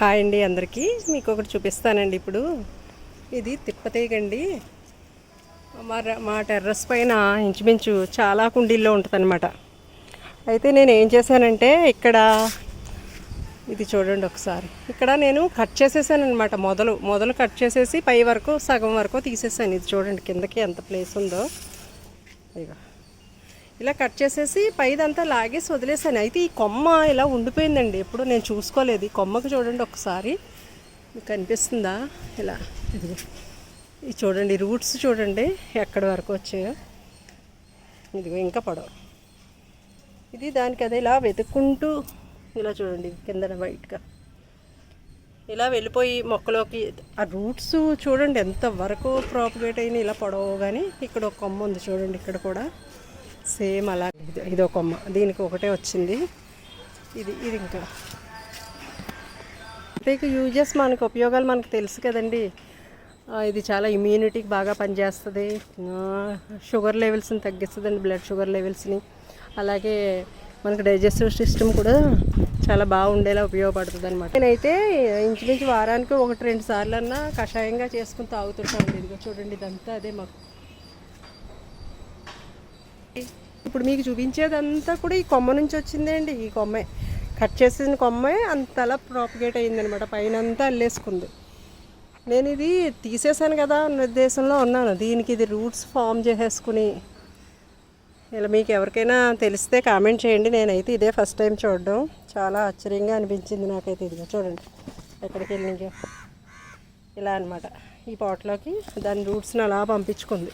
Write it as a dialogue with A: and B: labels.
A: Hi అండి అందరికీ. మీకు ఒకటి చూపిస్తానండి ఇప్పుడు. ఇది తిప్పతీగండి మా ర- మా టెర్రస్ పైన ఇంచుమించు చాలా కుండీల్లో ఉంటుందన్నమాట. అయితే నేను ఏం చేశానంటే ఇక్కడ ఇది చూడండి ఒకసారి. ఇక్కడ నేను కట్ చేసేసాను అనమాట మొదలు. మొదలు కట్ చేసేసి పై వరకు సగం వరకు తీసేసాను. ఇది చూడండి కిందకి ఎంత ప్లేస్ ఉందో. ఇక ఇలా కట్ చేసేసి పైదంతా లాగేసి వదిలేసాను. అయితే ఈ కొమ్మ ఇలా ఉండిపోయిందండి. ఎప్పుడు నేను చూసుకోలేదు. ఈ కొమ్మకు చూడండి ఒకసారి. మీకు కనిపిస్తుందా? ఇలా. ఇదిగో. ఇది చూడండి రూట్స్ చూడండి ఎక్కడి వరకు వచ్చాయో. ఇదిగో ఇంకా పొడవు. ఇది దానికి అదే ఇలా వెతుక్కుంటూ ఇలా చూడండి కిందన వైట్గా. ఇలా వెళ్ళిపోయి మొక్కలోకి ఆ రూట్స్ చూడండి ఎంత వరకు ప్రాపగేట్ అయిన ఇలా పొడవు కానీ ఇక్కడ ఒక కొమ్మ ఉంది చూడండి ఇక్కడ కూడా. సేమ్ అలా ఇది ఇదో కొమ్మ దీనికి ఒకటే వచ్చింది. ఇది ఇది ఇంకా. టేక్ యూజెస్ మనకు ఉపయోగాలు మనకు తెలుసు కదండి. ఇది చాలా ఇమ్యూనిటీకి బాగా పనిచేస్తుంది. షుగర్ లెవెల్స్ని తగ్గిస్తుందండి బ్లడ్ షుగర్ లెవెల్స్ని అలాగే మనకు డైజెస్టివ్ సిస్టమ్ కూడా చాలా బాగుండేలా ఉపయోగపడుతుంది అనమాట నేనైతే ఇంచుమించు వారానికి ఒకటి రెండు సార్లు అన్నా కషాయంగా చేసుకుని తాగుతుంటాను ఇదిగో చూడండి ఇదంతా అదే మాకు ఇప్పుడు మీకు చూపించేదంతా కూడా ఈ కొమ్మ నుంచి వచ్చిందే అండి ఈ కొమ్మే. కట్ చేసిన కొమ్మే అంతలా ప్రాపగేట్ అయిందనమాట పైన అంతా అల్లేసుకుంది. నేను ఇది తీసేసాను కదా అన్న ఉద్దేశంలో ఉన్నాను దీనికి ఇది రూట్స్ ఫామ్ చేసేసుకుని. ఇలా మీకు ఎవరికైనా తెలిస్తే కామెంట్ చేయండి నేనైతే ఇదే ఫస్ట్ టైం చూడడం. చాలా ఆశ్చర్యంగా అనిపించింది నాకైతే ఇదిగో చూడండి ఎక్కడికి వెళ్ళి ఇలా అనమాట ఈ పాట్లోకి దాని రూట్స్ని అలా పంపించుకుంది.